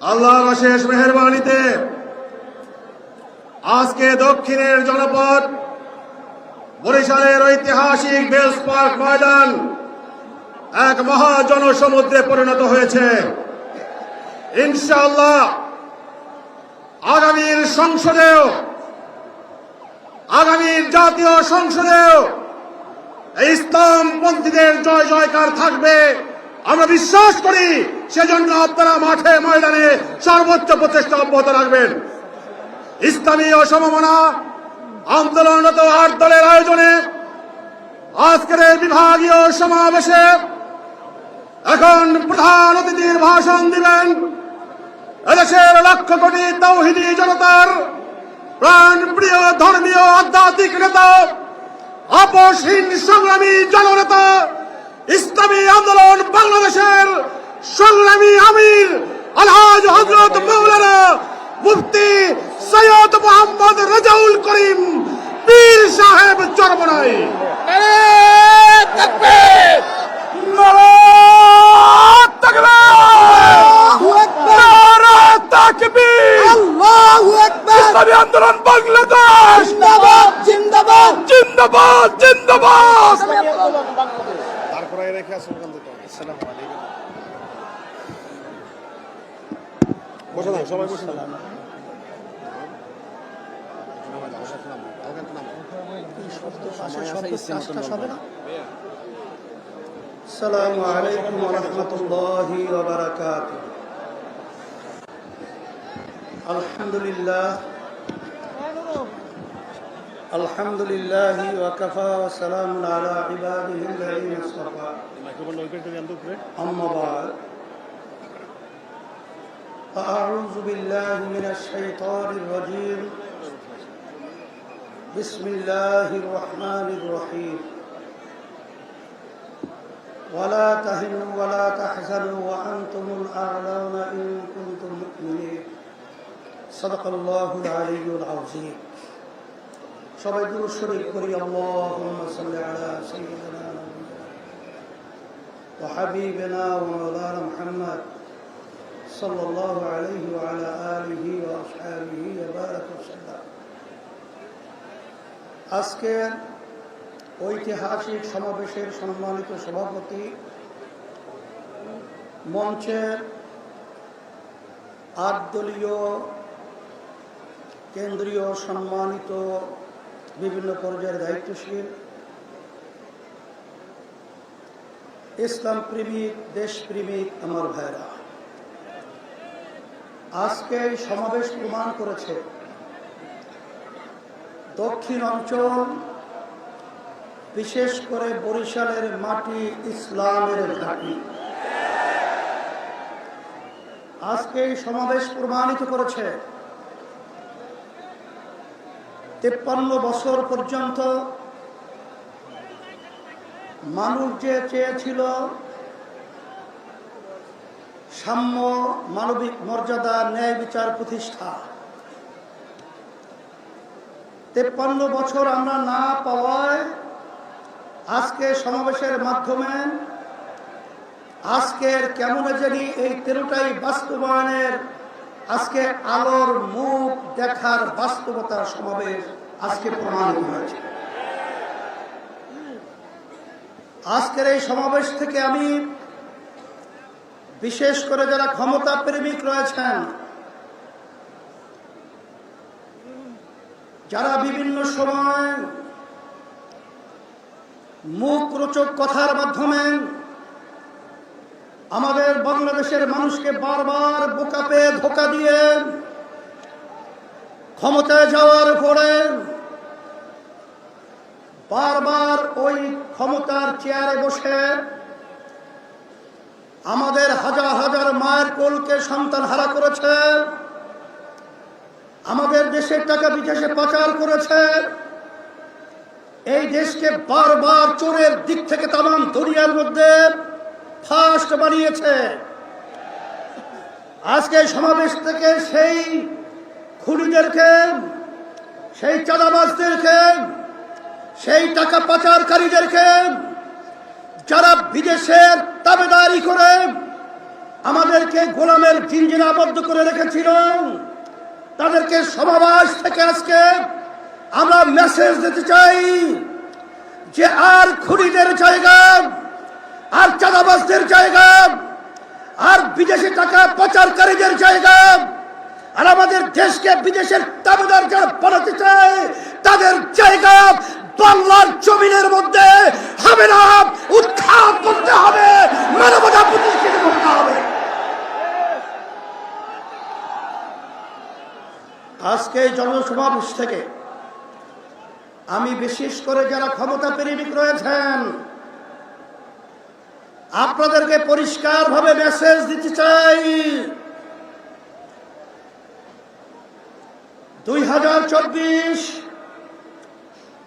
আল্লাহর অশেষ মেহরবানিতে আজকে দক্ষিণের জনপদ বরিশালের ঐতিহাসিক বেলস পার্ক ময়দান এক মহা জনসমুদ্রে পরিণত হয়েছে। ইনশাআল্লাহ আগামীর সংসদেও, আগামীর জাতীয় সংসদেও ইসলামপন্থীদের জয় জয়কার থাকবে। আমরা বিশ্বাস করি সেজন্য আপনারা মাঠে ময়দানে সর্বোচ্চ প্রচেষ্টা অব্যাহত রাখবেন। ইসলামী ও সমমনা, আন্দোলনরত আট দলের আয়োজনে আজকের বিভাগীয় সমাবেশে এখন প্রধান অতিথির ভাষণ দিবেন এদেশের লক্ষ কোটি তৌহিদি জনতার প্রাণ প্রিয় ধর্মীয় আধ্যাত্মিক নেতা আপসহীন সংগ্রামী জননেতা, ইসলামী আন্দোলন বাংলাদেশের সংগ্রামী আমির আলহাজ হজরত মৌলানা মুফতি সৈয়দ মোহাম্মদ রাজাউল করিম পীর সাহেব চরমনাই আন্দোলন বাংলাদেশ। জিন্দাবাদ জিন্দাবাদ। জিন্দাবাদ জিন্দাবাদ। তারপরে রেখে আসুন আসসালামু আলাইকুম। বসে থাক সবাই বসে থাক السلام عليكم ورحمة الله وبركاته الحمد لله الحمد لله وكفى وسلام على عباده الذين اصطفى أما بعد فأعوذ بالله من الشيطان الرجيم بسم الله الرحمن الرحيم ولا تهنوا ولا تحزنوا وأنتم الأعلون إن كنتم مؤمنين صدق الله العلي العظيم সবাই দুরু শরীফ করি আল্লাহুম্মা সাল্লি আলা সাইয়্যিদিনা ওয়া হাবিবিনা ওয়া মাওলানা মুহাম্মদ ওয়া আলা আলিহি ওয়া আসহাবিহি ওয়া বারাকা ওয়াসাল্লাম আজকের ঐতিহাসিক সমাবেশের সম্মানিত সভাপতি মঞ্চের আট দলীয় কেন্দ্রীয় সম্মানিত বিভিন্ন পর্যায়ের দায়িত্বশীল ইসলাম প্রেমিক দেশপ্রেমিক আমার ভাইরা আজকে সমাবেশ প্রমাণ করেছে। দক্ষিণ অঞ্চল, বিশেষ করে বরিশালের মাটি ইসলামের ঘাঁটি। আজকে সমাবেশ প্রমাণিত করেছে। তেপ্পান্ন বছর পর্যন্ত মানুষ যে চেয়েছিল সাম্য মানবিক মর্যাদা ন্যায় বিচার প্রতিষ্ঠা। তেপ্পান্ন বছর আমরা না পাওয়ায় আজকে সমাবেশের মাধ্যমে আজকের কেমন জানি এই তেরোটাই বাস্তবায়নের আজকে আলোর মুখ দেখার বাস্তবতার সমাবেশ আজকে প্রমাণিত হয়েছে। আজকের এই সমাবেশ থেকে আমি বিশেষ করে যারা ক্ষমতা প্রেমিক রয়েছেন, যারা বিভিন্ন সময় মুখ রোচক কথার মাধ্যমে আমাদের বাংলাদেশের মানুষকে বারবার বোকা পেয়ে ধোকা দিয়ে ক্ষমতায় যাওয়ার পরে বারবার ওই ক্ষমতার চেয়ারে বসে আমাদের হাজার হাজার মায়ের কোলকে সন্তান হারা করেছে। আমাদের দেশের টাকা বিদেশে পাচার করেছে। এই দেশকে বারবার চোরের দিক থেকে তামাম দুনিয়ার মধ্যে ফার্স্ট বানিয়েছে। আজকে সমাবেশ থেকে সেই খুনিদেরকে, সেই চাঁদাবাজদেরকে, সেই টাকা পাচারকারীদেরকে, যারা বিদেশের দাবেদারি করে আমাদেরকে গোলামের জিঞ্জিরে আবদ্ধ করে রেখেছিল। তাদেরকে সমাবাস থেকে আজকে আমরা মেসেজ দিতে চাই যে আর খুনিদের জায়গা, আর চাঁদাবাজদের জায়গা, আর বিদেশি টাকা পাচারকারীদের জায়গা, আর আমাদের দেশকে বিদেশের দাবিদার যারা বানাতে চায়, তাদের জায়গা বাংলার জমিনের মধ্যে হবে না। উৎখাত করতে হবে। মানবতা প্রতিষ্ঠিত করতে হবে। আজকে জনসমাবেশ থেকে আমি বিশেষ করে যারা ক্ষমতা প্রেমিক রয়েছেন, আপনাদেরকে পরিষ্কারভাবে মেসেজ দিতে চাই। দুই হাজার চব্বিশ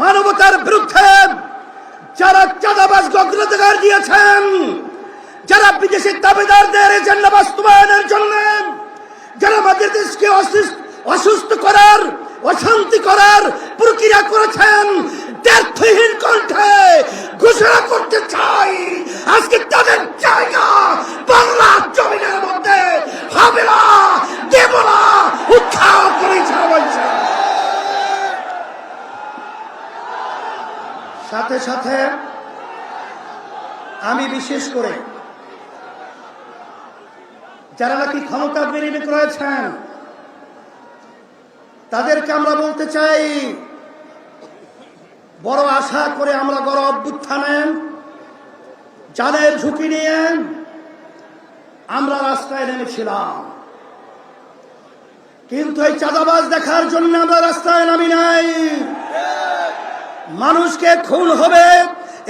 মানবতার বিরুদ্ধে যারা চাঁদাবাজ অগ্রাধিকার দিয়েছেন, যারা বিদেশি দাবিদারদের এজেন্ডা বাস্তবায়নের জন্য, যারা আমাদের দেশকে অসুস্থ করার, অশান্তি করার প্রক্রিয়া করেছেন, দ্ব্যর্থহীন কণ্ঠে ঘোষণা করতে চাই। আজকে তাদের জায়গা বাংলা জমিনের মধ্যে হবে না দেব না উৎসাহ করে বলছে সাথে সাথে আমি বিশেষ করে যারা নাকি ক্ষমতা বিনিয়োগ রয়েছেন তাদেরকে আমরা বলতে চাই, বড় আশা করে আমরা বড় অভ্যুত্থানে যাদের ঝুঁকি নিয়ে আমরা রাস্তায় নেমেছিলাম। কিন্তু এই চাঁদাবাজ দেখার জন্য আমরা রাস্তায় নামি নাই। মানুষকে খুন হবে,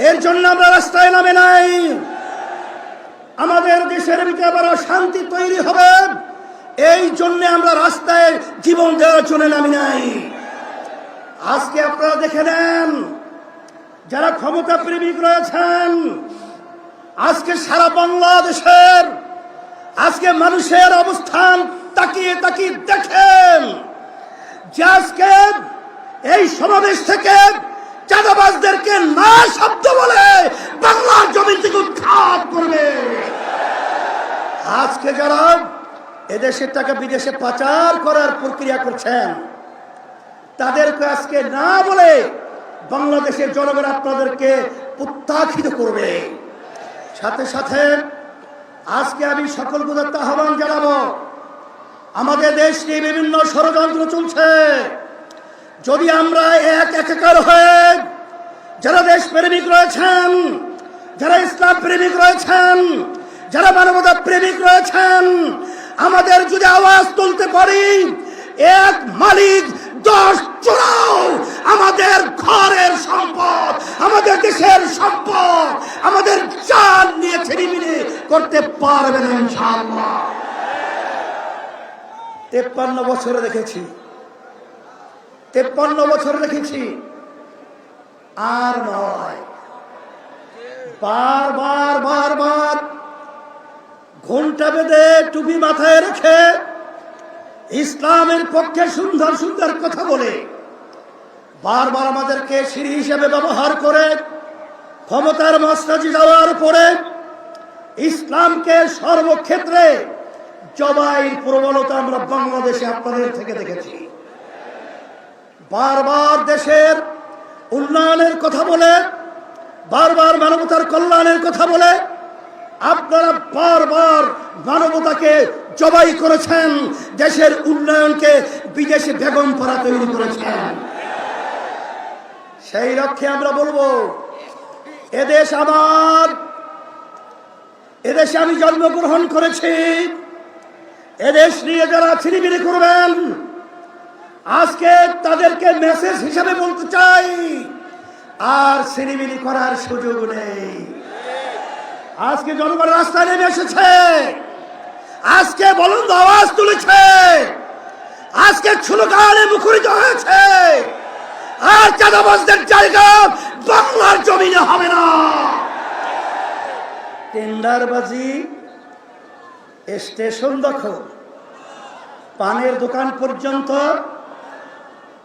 এর জন্য আমরা রাস্তায় নামে নাই। আমাদের দেশের ভিতরে আবার অশান্তি তৈরি হবে, এই জন্য আমরা রাস্তায় জীবন দেওয়ার জন্য নামি নাই। আজকে আপনারা দেখে নেন, যারা ক্ষমতা প্রেমিক রয়েছেন, আজকে সারা বাংলাদেশের, আজকে মানুষের অবস্থান তাকিয়ে তাকিয়ে দেখেন যে আজকে এই সমাবেশ থেকে চাঁদাবাজদেরকে না শব্দ বলে বাংলার জমি থেকে উৎখাত করবে। আজকে যারা এদেশের টাকা বিদেশে পাচার করার প্রক্রিয়া করছেন, তাদেরকে আজকে না বলে বাংলাদেশের জনগণ আপনাদেরকে প্রত্যাখিত করবে। সাথে সাথে আজকে আমি সকল গুদার্থ আহ্বান জানাব, আমাদের দেশ নিয়ে বিভিন্ন ষড়যন্ত্র চলছে। যদি আমরা এক একাকার হয়ে যারা দেশ প্রেমিক রয়েছেন, যারা ইসলাম প্রেমিক রয়েছেন, যারা মানবতা প্রেমিক রয়েছেন, আমাদের যদি আওয়াজ তুলতে পারি, এক মালিক, দশ চোরাও আমাদের ঘরের সম্পদ, আমাদের দেশের সম্পদ, আমাদের চাল নিয়ে ছিনিমিনি করতে পারবে না ইনশাআল্লাহ। তেপ্পান্ন বছরে দেখেছি। তেপ্পান্ন বছর রেখেছি। আর নয়। বারবার বারবার ঘণ্টা বেঁধে টুপি মাথায় রেখে ইসলামের পক্ষে সুন্দর সুন্দর কথা বলে বারবার আমাদেরকে সিঁড়ি হিসেবে ব্যবহার করে, ক্ষমতার মাস্টাজি যাওয়ার পরে ইসলামকে সর্বক্ষেত্রে জবাইয়ের প্রবণতা আমরা বাংলাদেশে আপনাদের থেকে দেখেছি। বারবার দেশের উন্নয়নের কথা বলে, বারবার মানবতার কল্যাণের কথা বলে, আপনারা বারবার মানবতাকে জবাই করেছেন, দেশের উন্নয়নকে বিদেশে বেগম পাড়া তৈরি করেছেন। সেই লক্ষ্যে আমরা বলব, এদেশ আমার, এদেশে আমি জন্মগ্রহণ করেছি, এদেশ নিয়ে যারা ছিনিমিনি করবেন আজকে তাদেরকে মেসেজ হিসাবে বলতে চাই। আর ছিনিমিনি করার সুযোগ নেই। আজকে জনগণ রাস্তায় নেমে এসেছে। আজকে বলুন আওয়াজ তুলেছে। আজকে স্লোগানে মুখরিত হয়েছে। আর চাঁদাবাজদের জায়গা বাংলার জমিনে হবে না। টেন্ডারবাজি স্টেশন দখল। পানের দোকান পর্যন্ত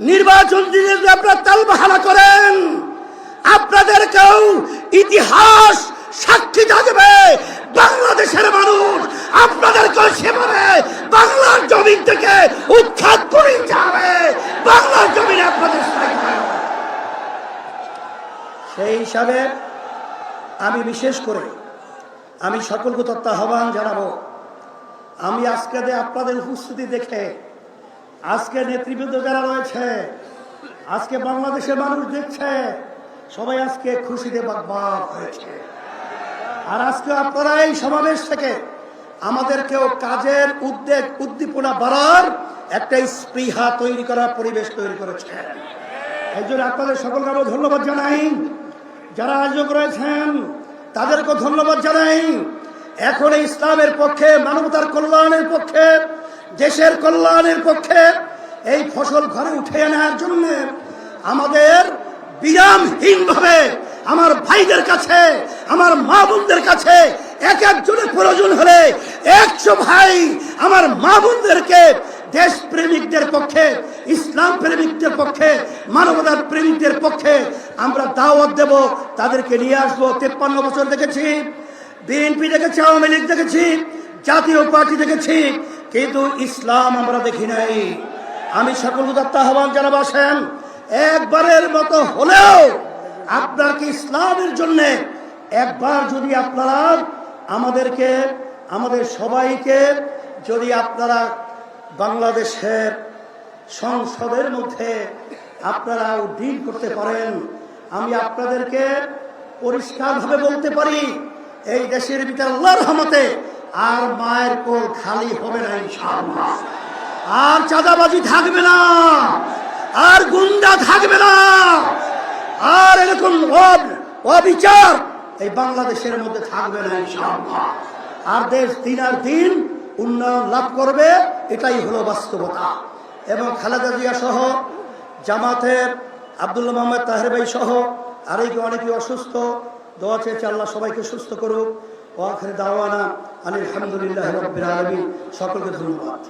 নির্বাচন দিনে যদি আপনারা তালবাহানা করেন আপনাদেরকেও ইতিহাস সাক্ষী থাকবে, বাংলাদেশের মানুষ আপনাদেরকেও সেভাবে বাংলার জমিন থেকে উৎখাত করে যাবে, বাংলার জমিনে আপনাদের সেই হিসাবে আমি বিশেষ করে আমি সকলকে তত্ত্ব আহ্বান জানাব, আমি আজকে আপনাদের উপস্থিতি দেখে আজকে নেতৃবৃন্দ যারা রয়েছে, আজকে বাংলাদেশের মানুষ দেখছে, সবাই আজকে খুশিতে বাগবাগ হয়েছে। আর আজকে আপনারা এই সমাবেশ থেকে আমাদেরকেও কাজের উদ্বেগ, উদ্দীপনা বাড়ার একটা স্পৃহা তৈরি করার পরিবেশ তৈরি করেছেন এই জন্য আপনাদের সকলকে আমি ধন্যবাদ জানাই। যারা আয়োজক রয়েছেন, তাদেরকেও ধন্যবাদ জানাই। এখন ইসলামের পক্ষে, মানবতার কল্যাণের পক্ষে দেশের কল্যাণের পক্ষে এই ফসল ঘরে উঠে আনার জন্য আমাদের বিরামহীনভাবে আমার ভাইদের কাছে, আমার মা বোনদের কাছে এক একজনের প্রয়োজন হলে একশো ভাই আমার মা বোনদেরকে দেশ প্রেমিকদের পক্ষে, ইসলাম প্রেমিকদের পক্ষে, মানবতার প্রেমিকদের পক্ষে আমরা দাওয়াত দেব, তাদেরকে নিয়ে আসব। তেপ্পান্ন বছর দেখেছি, বিএনপি দেখেছি, আওয়ামী লীগ দেখেছি জাতীয় পার্টি দেখেছি, কিন্তু ইসলাম আমরা দেখি নাই। আমি সকল আহ্বান জানাব, আসেন। একবারের মতো হলেও আপনাকে ইসলামের জন্য একবার যদি আপনারা আমাদেরকে, আমাদের সবাইকে যদি আপনারা বাংলাদেশের সংসদের মধ্যে আপনারা উদ্দিন করতে পারেন, আমি আপনাদেরকে পরিষ্কারভাবে বলতে পারি, এই দেশের ভিতরে আল্লাহর রহমতে আর মায়ের কোল খালি হবে না ইনশাআল্লাহ। আর চাঁদাবাজি থাকবে না, আর গুন্ডা থাকবে না। আর এরকম অবিচার এই বাংলাদেশের মধ্যে থাকবে না ইনশাআল্লাহ। আর দেশ দিন আর দিন উন্নয়ন লাভ করবে, এটাই হলো বাস্তবতা। এবং খালেদা জিয়া সহ, জামাতের আব্দুল্লাহ মোহাম্মদ তাহের ভাই সহ আরেকে অনেকে অসুস্থ, দোয়া চেয়েছে আল্লাহ সবাইকে সুস্থ করুক। ও আখরে দাওয়ানা আলহামদুলিল্লাহ রবিন সকলকে ধন্যবাদ।